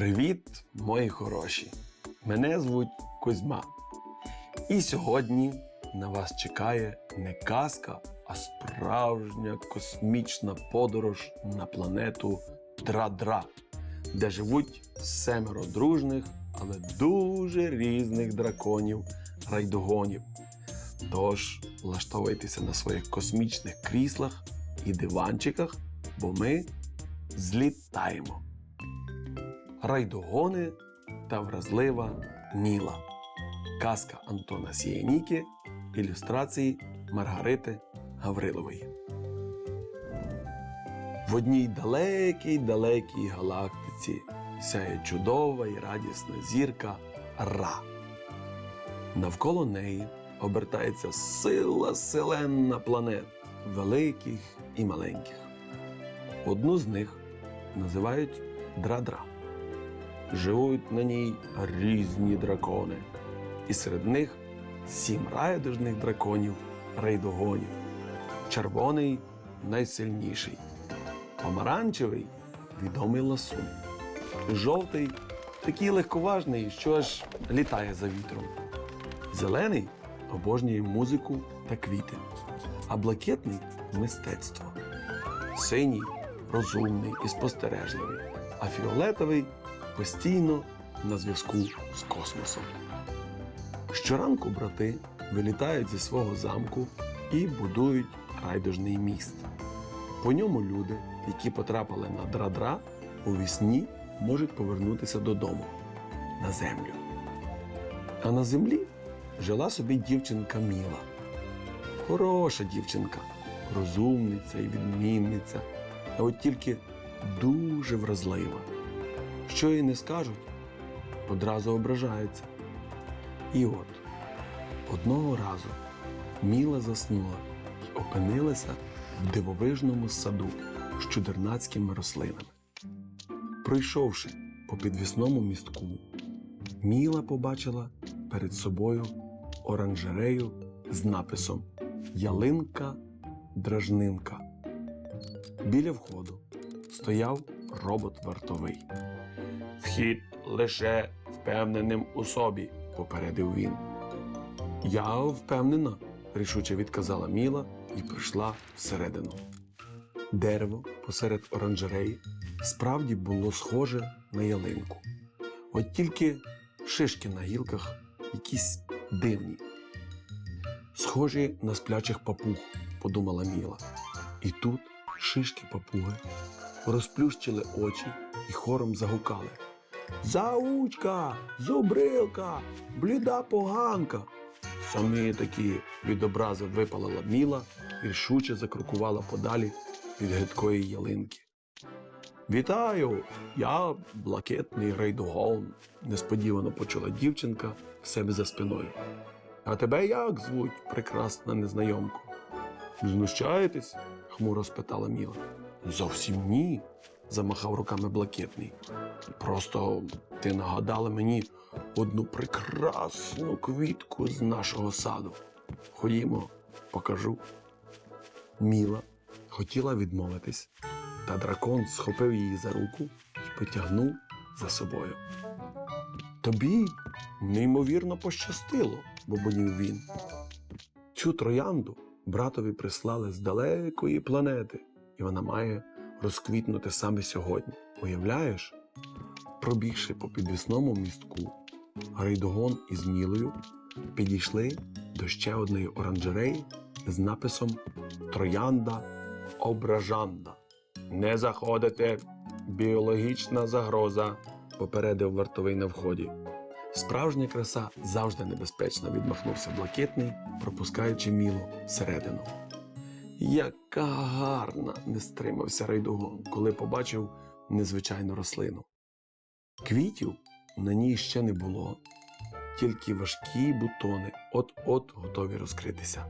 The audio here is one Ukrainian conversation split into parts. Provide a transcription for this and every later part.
Привіт, мої хороші! Мене звуть Кузьма. І сьогодні на вас чекає не казка, а справжня космічна подорож на планету Дра-Дра, де живуть семеро дружних, але дуже різних драконів райдогонів. Тож влаштовуйтеся на своїх космічних кріслах і диванчиках, бо ми злітаємо райдогони та вразлива Ніла. Казка Антона Сієніки, ілюстрації Маргарити Гаврилової. В одній далекій далекій галактиці сяє чудова і радісна зірка Ра. Навколо неї обертається сила селенна планет, великих і маленьких. Одну з них називають Дра-Дра живуть на ній різні дракони. І серед них сім райдужних драконів рейдогонів. Червоний найсильніший, помаранчевий відомий ласун. Жовтий такий легковажний, що аж літає за вітром. Зелений обожнює музику та квіти, а блакитний мистецтво. Синій розумний і спостережливий, а фіолетовий постійно на зв'язку з космосом. Щоранку брати вилітають зі свого замку і будують райдужний міст. По ньому люди, які потрапили на Дра-Дра, у вісні можуть повернутися додому на землю. А на землі жила собі дівчинка Міла. Хороша дівчинка, розумниця і відмінниця, а от тільки дуже вразлива. Що їй не скажуть, одразу ображаються. І от одного разу Міла заснула і опинилася в дивовижному саду з чудернацькими рослинами. Пройшовши по підвісному містку, Міла побачила перед собою оранжерею з написом Ялинка Дражнинка. Біля входу стояв робот вартовий. Вхід лише впевненим у собі, попередив він. Я впевнена, рішуче відказала Міла і прийшла всередину. Дерево посеред оранжереї справді було схоже на ялинку. От тільки шишки на гілках якісь дивні. Схожі на сплячих папуг, подумала Міла. І тут шишки папуги розплющили очі і хором загукали. Заучка, зубрилка, бліда поганка. Самі такі від образи випалила міла і рішуче закрокувала подалі від гидкої ялинки. Вітаю! Я блакитний рейдогон, несподівано почула дівчинка в себе за спиною. А тебе як звуть, прекрасна незнайомко? Знущаєтесь? хмуро спитала Міла. Зовсім ні, замахав руками блакитний. Просто ти нагадала мені одну прекрасну квітку з нашого саду. Ходімо, покажу. Міла хотіла відмовитись, та дракон схопив її за руку і потягнув за собою. Тобі неймовірно пощастило, бубонів він. Цю троянду братові прислали з далекої планети, і вона має розквітнути саме сьогодні. Уявляєш? Пробігши по підвісному містку, Гайдогон із Мілою підійшли до ще одної оранжереї з написом Троянда Ображанда. Не заходите, біологічна загроза, попередив вартовий на вході. Справжня краса завжди небезпечна, відмахнувся блакитний, пропускаючи мілу всередину. Яка гарна! не стримався райдугон, коли побачив незвичайну рослину. Квітів на ній ще не було, тільки важкі бутони от-от готові розкритися.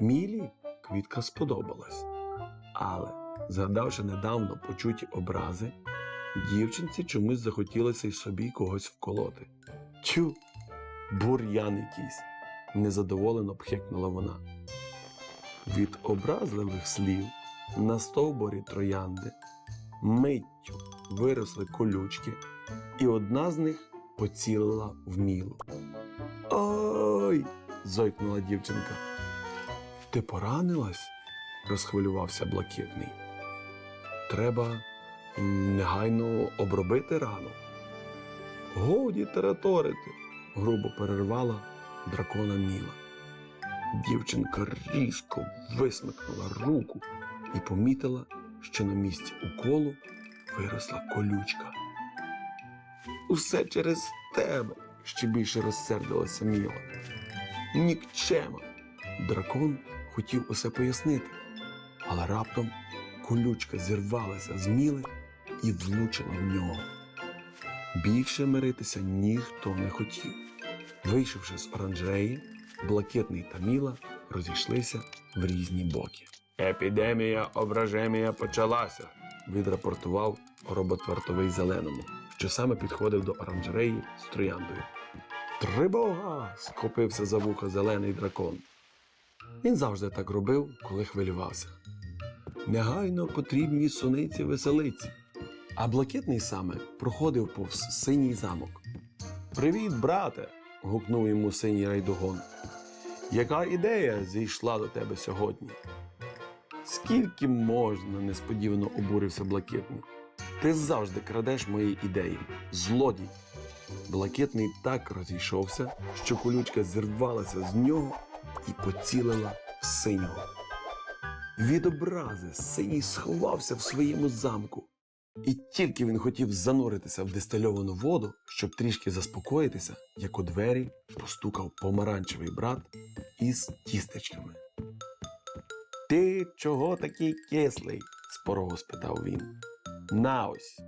Мілі квітка сподобалась, але, згадавши недавно почуті образи, дівчинці чомусь захотілося й собі когось вколоти. Тю, бур'ян якийсь, незадоволено пхекнула вона. Від образливих слів на стовборі троянди миттю виросли колючки, і одна з них поцілила в мілу. Ой! зойкнула дівчинка. Ти поранилась? розхвилювався блакитний. Треба негайно обробити рану. Годі тараторити, грубо перервала дракона Міла. Дівчинка різко висмикнула руку і помітила, що на місці уколу виросла колючка. Усе через тебе, ще більше розсердилася Міла. Нікчема. Дракон хотів усе пояснити, але раптом колючка зірвалася з міли і влучила в нього. Більше миритися ніхто не хотів. Вийшовши з оранжереї, блакитний та міла розійшлися в різні боки. Епідемія ображемія почалася, відрапортував роботвартовий зеленому, що саме підходив до оранжереї з трояндою. Тривога! схопився за вуха зелений дракон. Він завжди так робив, коли хвилювався. Негайно потрібні суниці веселиці. А блакитний саме проходив повз синій замок. Привіт, брате! гукнув йому синій райдугон. Яка ідея зійшла до тебе сьогодні? Скільки можна, несподівано обурився блакитний. Ти завжди крадеш мої ідеї. Злодій. Блакитний так розійшовся, що колючка зірвалася з нього і поцілила в синього. Від образи синій сховався в своєму замку. І тільки він хотів зануритися в дистильовану воду, щоб трішки заспокоїтися, як у двері постукав помаранчевий брат із тістечками. Ти чого такий кислий? з порогу спитав він. На ось,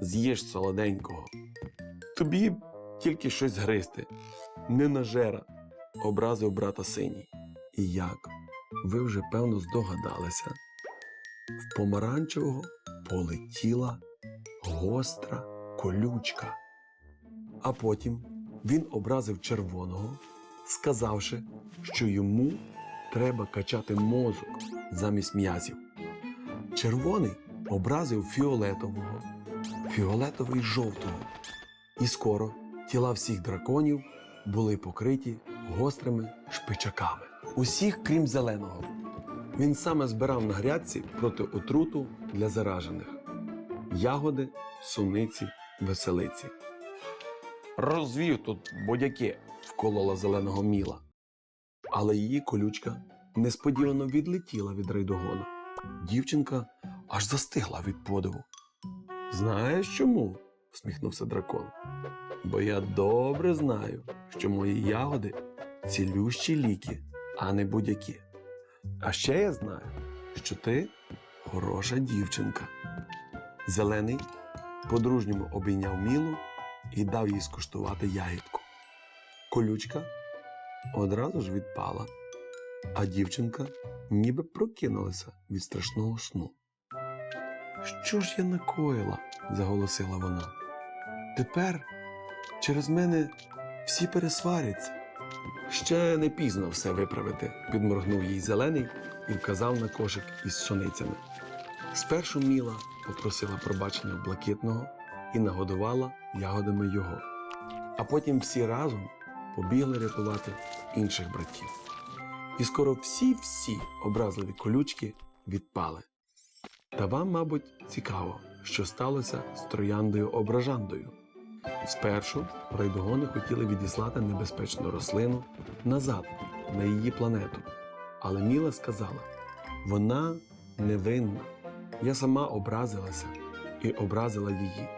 з'їж солоденького. Тобі тільки щось гризти, не нажера, образив брата синій. І як? Ви вже певно здогадалися, в помаранчевого полетіла гостра колючка. А потім він образив червоного, сказавши, що йому треба качати мозок замість м'язів. Червоний образив фіолетового, фіолетовий жовтого. І скоро тіла всіх драконів були покриті гострими шпичаками. Усіх, крім зеленого. Він саме збирав на грядці проти отруту для заражених ягоди, суниці, веселиці. Розвів тут бодяки, вколола зеленого міла. Але її колючка несподівано відлетіла від райдогона. Дівчинка аж застигла від подиву. Знаєш чому? всміхнувся дракон. Бо я добре знаю, що мої ягоди цілющі ліки, а не будь-які. А ще я знаю, що ти хороша дівчинка. Зелений по-дружньому обійняв мілу і дав їй скуштувати ягідку. Колючка одразу ж відпала, а дівчинка ніби прокинулася від страшного сну. Що ж я накоїла? заголосила вона. Тепер через мене всі пересваряться. Ще не пізно все виправити, підморгнув їй зелений і вказав на кошик із суницями. Спершу Міла попросила пробачення блакитного і нагодувала ягодами його. А потім всі разом побігли рятувати інших братів. І скоро всі-всі образливі колючки відпали. Та вам, мабуть, цікаво, що сталося з трояндою ображандою. Спершу райдугони хотіли відіслати небезпечну рослину назад на її планету. Але Міла сказала: вона невинна. Я сама образилася і образила її.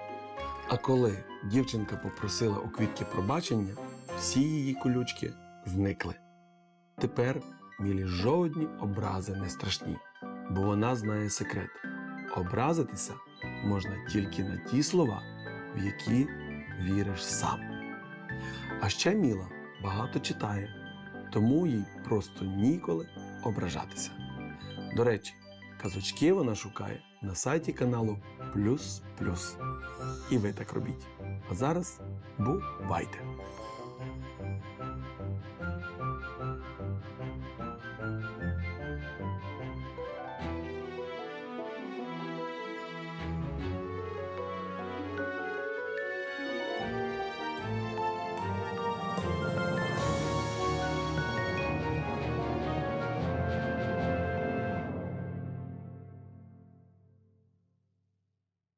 А коли дівчинка попросила у квітки пробачення, всі її колючки зникли. Тепер Мілі жодні образи не страшні, бо вона знає секрет. Образитися можна тільки на ті слова, в які віриш сам. А ще Міла багато читає, тому їй просто ніколи ображатися. До речі, казочки вона шукає на сайті каналу Плюс Плюс. І ви так робіть. А зараз бувайте!